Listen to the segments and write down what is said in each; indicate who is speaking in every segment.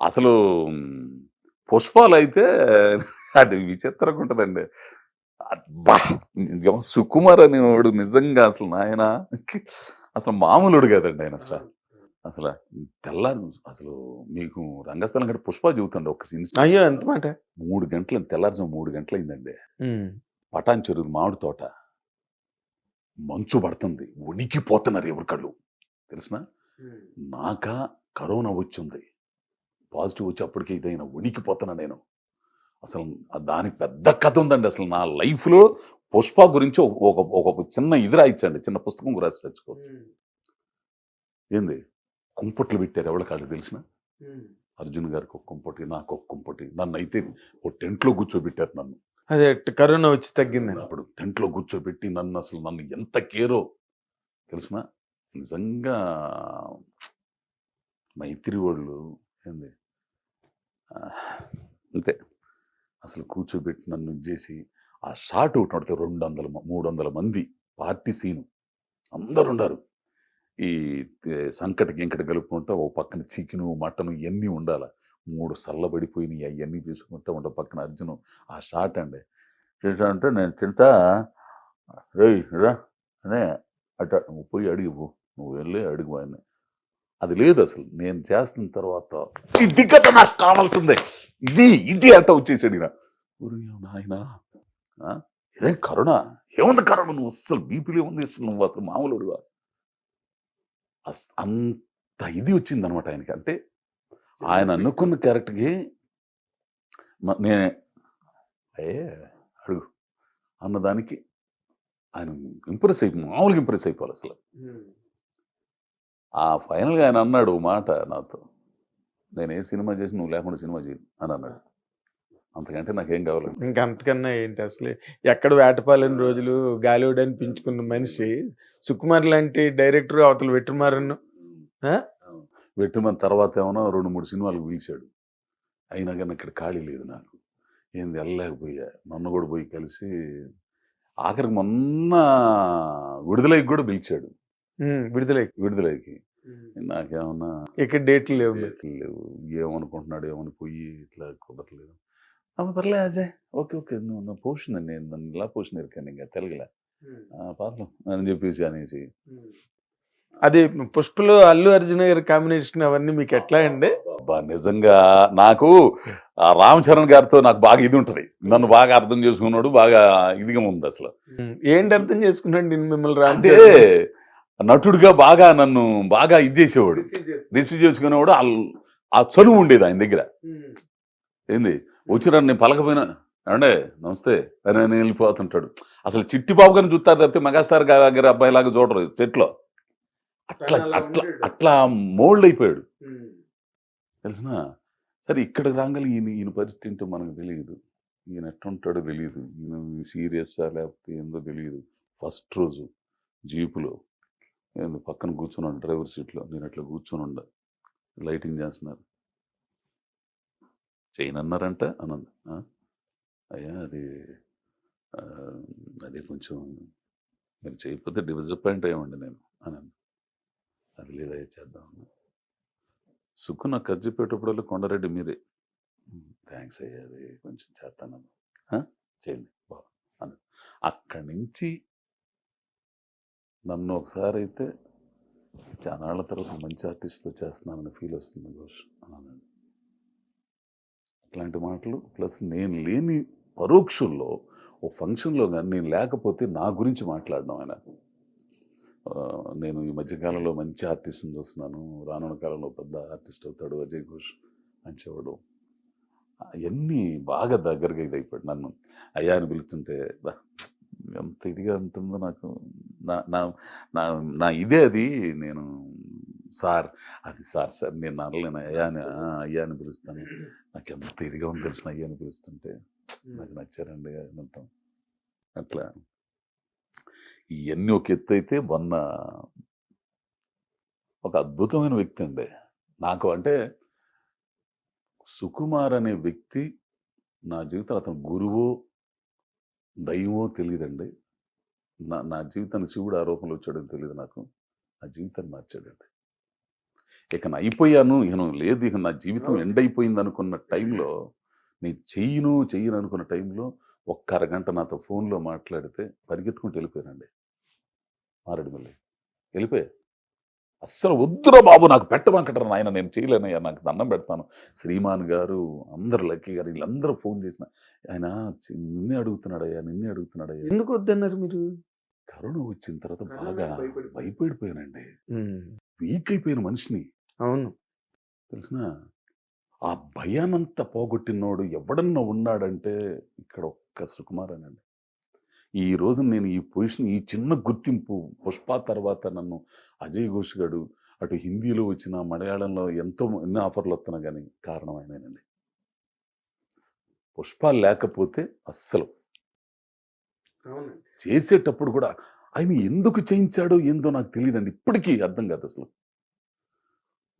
Speaker 1: అసలు పుష్పాలు అయితే అది విచిత్రంగా ఉంటుందండి. అబ్బా నిజం సుకుమార్ అనేవాడు నిజంగా అసలు నాయన అసలు మామూలుడు కదండి ఆయన అసలు. అసలు తెల్లారు అసలు మీకు రంగస్థలం కంటే పుష్ప చెబుతుండే ఒక సీన్
Speaker 2: అయ్యో! ఎంత మాట?
Speaker 1: మూడు గంటలు తెల్లారుజాము మూడు గంటలు అయిందండి. పటాన్ చెరువు మామిడి తోట. మంచు పడుతుంది. ఉనికిపోతున్నారు ఎవరి కళ్ళు. తెలిసిన? నాక కరోనా వచ్చింది. పాజిటివ్ వచ్చి అప్పటికే ఇదైనా ఉనికిపోతున్నా నేను. అసలు దానికి పెద్ద కథ ఉందండి అసలు నా లైఫ్లో పుష్ప గురించి ఒక ఒక చిన్న ఇది రాయించండి చిన్న పుస్తకం రాసి తెచ్చుకో ఏంది? కుంపట్లు పెట్టారు ఎవరి కాళ్ళు తెలిసిన? అర్జున్ గారికి ఒక కుంపటి నాకు ఒక కుంపటి. నన్ను అయితే ఒక టెంట్లో కూర్చోబెట్టారు నన్ను.
Speaker 2: అదే కరోనా వచ్చి తగ్గిందని
Speaker 1: అప్పుడు టెంట్లో కూర్చోబెట్టి నన్ను అసలు నన్ను ఎంత కేరో తెలిసిన? నిజంగా మైత్రి వాళ్ళు ఏంది? అంతే. అసలు కూర్చోబెట్టి నన్ను చేసి ఆ షాట్ ఒకటి పడితే రెండు వందల మూడు వందల మంది పార్టీ సీను. అందరు ఉన్నారు ఈ సంకట గింకట కలుపుకుంటా ఓ పక్కన చికెను మటను ఇవన్నీ ఉండాలి. మూడు సల్లబడిపోయినాయి అవన్నీ తీసుకుంటా ఉంటా పక్కన అర్జును. ఆ షాట్ అండి. తింటా అంటే నేను తింటా. రేయ్ రా. అనే అట నువ్వు పోయి అడిగిపో నువ్వు వెళ్ళి అడిగిపోయాను అది లేదు అసలు. నేను చేస్తున్న తర్వాత ఇది కదా నాకు కావాల్సిందే. ఇది ఇది అంట వచ్చేసాడు ఈయన. ఊరు నాయన ఇదేం కరుణ? ఏముంది కరుణ? నువ్వు అసలు బీపీలో ఉంది అసలు నువ్వు అసలు మామూలుడుగా అంత ఇది వచ్చింది అనమాట ఆయనకి. అంటే ఆయన అనుకున్న క్యారెక్టర్కి నేనే అయ్యే అడుగు. అన్నదానికి ఆయన ఇంప్రెస్ అయిపో మామూలుగా ఇంప్రెస్ అయిపోవాలి అసలు. ఆ ఫైనల్గా ఆయన అన్నాడు మాట నాతో. నేను ఏ సినిమా చేసి నువ్వు లేకుండా సినిమా చేయను అని అన్నాడు. అంతకంటే నాకేం కావాలి
Speaker 2: ఇంకా అంతకన్నా ఏంటి అసలు? ఎక్కడ వేటపాలని రోజులు గాలివుడ్ అని పెంచుకున్న మనిషి సుకుమార్ లాంటి డైరెక్టర్ అవతల వెట్టుమారన్
Speaker 1: వెట్టుమని తర్వాత ఏమన్నా రెండు మూడు సినిమాలకు పిలిచాడు అయినా కానీ ఇక్కడ ఖాళీ లేదు నాకు. ఏంది వెళ్ళలేకపోయా. నన్ను కూడా పోయి కలిసి ఆఖరికి మొన్న విడుదలకి కూడా పిలిచాడు.
Speaker 2: విడుదల
Speaker 1: విడుదలకి నాకేమన్నా
Speaker 2: ఇక్కడ డేట్లు లేవు.
Speaker 1: డేట్లు లేవు. ఏమనుకుంటున్నాడు ఏమని పోయి ఇట్లా కుదరలేదు. అమ్మ పర్లే అజయ్. Okay okay. నువ్వు నా పోషన్ నేను నన్ను ఇలా పోషన్ ఇరికాను ఇంకా తెలుగులే. పాపం అని చెప్పేసి అనేసి.
Speaker 2: అది పుష్పలో అల్లు అర్జున్ గారి కాంబినేషన్ అవన్నీ మీకు ఎట్లా అండి?
Speaker 1: అబ్బా నిజంగా నాకు ఆ రామ్ చరణ్ గారితో నాకు బాగా ఇది ఉంటుంది. నన్ను బాగా అర్థం చేసుకున్నాడు బాగా ఇదిగా ఉంది అసలు.
Speaker 2: ఏంటి అర్థం చేసుకున్నాండి మిమ్మల్ని రామ్
Speaker 1: అంటే నటుడిగా బాగా నన్ను బాగా ఇది చేసేవాడు. రిసీవ్ చేసుకునేవాడు ఆ- చనువు ఉండేది ఆయన దగ్గర. ఏంది? వచ్చిన నేను పలకపోయినా ఏమండే? నమస్తే. అని వెళ్ళిపోతుంటాడు. అసలు చిట్టి బాబు గారిని చూస్తారు తప్పితే మెగాస్టార్ గారి దగ్గర అబ్బాయి లాగా చూడరు సెట్లో. అట్లా అట్లా. అట్లా మోల్డ్ అయిపోయాడు. తెలిసిన? సరే ఇక్కడికి రాగాలి ఈయన ఈయన పరిస్థితి ఏంటో మనకు తెలియదు. ఈయన ఎట్టుంటాడో తెలియదు. ఈయన సీరియస్సా లేకపోతే ఏందో తెలియదు. ఫస్ట్ రోజు జీపులో నేను పక్కన కూర్చున్నాను డ్రైవర్ సీట్లో. నేను అట్లా కూర్చొని ఉండ. లైటింగ్ చేస్తున్నారు. చేయనన్నారంట అనంద అయ్యా అది అది కొంచెం మీరు చేయకపోతే డిసప్పాయింట్ అయ్యండి నేను అనంద అది లేదా చేద్దాం సుక్కు నాకు ఖర్చు పెట్టేటప్పుడు కొండరెడ్డి మీరే. థ్యాంక్స్ అయ్యా అది కొంచెం చేస్తానమ్మా చేయండి బాగా అని అక్కడి నుంచి నన్ను ఒకసారి అయితే చానాళ్ళ తర్వాత మంచి ఆర్టిస్ట్తో చేస్తున్నానని ఫీల్ వస్తుంది ఘోష్. అన్నాను ఇట్లాంటి మాటలు ప్లస్ నేను లేని పరోక్షంలో ఓ ఫంక్షన్లో కానీ నేను లేకపోతే నా గురించి మాట్లాడడం ఆయన. నేను ఈ మధ్యకాలంలో మంచి ఆర్టిస్ట్ని చూస్తున్నాను రానున్న కాలంలో పెద్ద ఆర్టిస్ట్ అవుతాడు అజయ్ ఘోష్ అని చెప్పడం అవన్నీ బాగా దగ్గరగా ఇది అయిపోయాడు నన్ను. అయ్యా అని పిలుస్తుంటే బా, ఎంత ఇదిగా ఉంటుందో నాకు నా నా నా ఇదే అది. నేను సార్ అది సార్ సార్ నేను అనలేను అయ్యా అని "ఆ, అయ్యా అని పిలుస్తాను. నాకు ఎంత ఇదిగా ఉంది తెలిసిన అయ్యా అని పిలుస్తుంటే నాకు నచ్చారండి అని అంటాం. అట్లా. ఇవన్నీ ఒక ఎత్తు అయితే మొన్న ఒక అద్భుతమైన వ్యక్తి అండి. నాకు అంటే సుకుమార్ అనే వ్యక్తి నా జీవితంలో అతను గురువో దైవమో తెలియదండి నా నా జీవితాన్ని శివుడు ఆరోపణలు వచ్చాడని తెలియదు నాకు. నా జీవితాన్ని మార్చాడండి. ఇక నా అయిపోయాను నువ్వు లేదు ఇక నా జీవితం ఎండ్ అయిపోయింది అనుకున్న టైంలో నేను చెయ్యను చెయ్యను అనుకున్న టైంలో ఒక్క అరగంట నాతో ఫోన్లో మాట్లాడితే పరిగెత్తుకుంటూ వెళ్ళిపోయానండి. మారేడుమల్లి. వెళ్ళిపోయా? అస్సలు వద్దురా బాబు నాకు పెట్టమంకటరా నాయన నేను చేయలేనయ్యా నాకు దండం పెడతాను. శ్రీమాన్ గారు అందరు లక్కీ గారు వీళ్ళందరూ ఫోన్ చేసిన ఆయన నిన్నే అడుగుతున్నాడయ్యా నిన్నే అడుగుతున్నాడయ్యా.
Speaker 2: ఎందుకు వద్దన్నారు మీరు?
Speaker 1: కరోనా వచ్చిన తర్వాత బాగా. భయపడిపోయానండి. వీక్ అయిపోయిన మనిషిని.
Speaker 2: అవును.
Speaker 1: తెలిసిన ఆ భయానంతా పోగొట్టినోడు ఎవడన్నా ఉన్నాడంటే ఇక్కడ ఒక్క సుకుమారేనండి. ఈ రోజు నేను ఈ పొజిషన్ ఈ చిన్న గుర్తింపు పుష్ప తర్వాత నన్ను అజయ్ ఘోష్ గడు అటు హిందీలో వచ్చిన మలయాళంలో ఎంతో ఎన్నో ఆఫర్లు వస్తున్నా కానీ కారణం ఆయనేనండి పుష్ప లేకపోతే అస్సలు. చేసేటప్పుడు కూడా ఆయన ఎందుకు చేయించాడో ఏందో నాకు తెలియదండి ఇప్పటికీ అర్థం కాదు అసలు.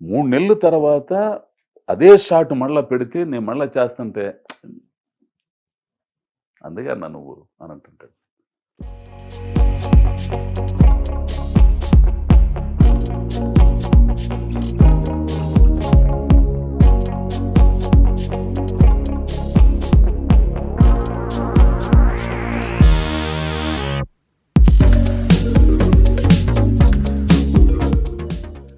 Speaker 1: మూడు నెలల తర్వాత అదే షాట్ మళ్ళా పెడితే నేను మళ్ళా చేస్తుంటే అందుకే అన్నా నువ్వు? అని అంటుంటాడు. Thank you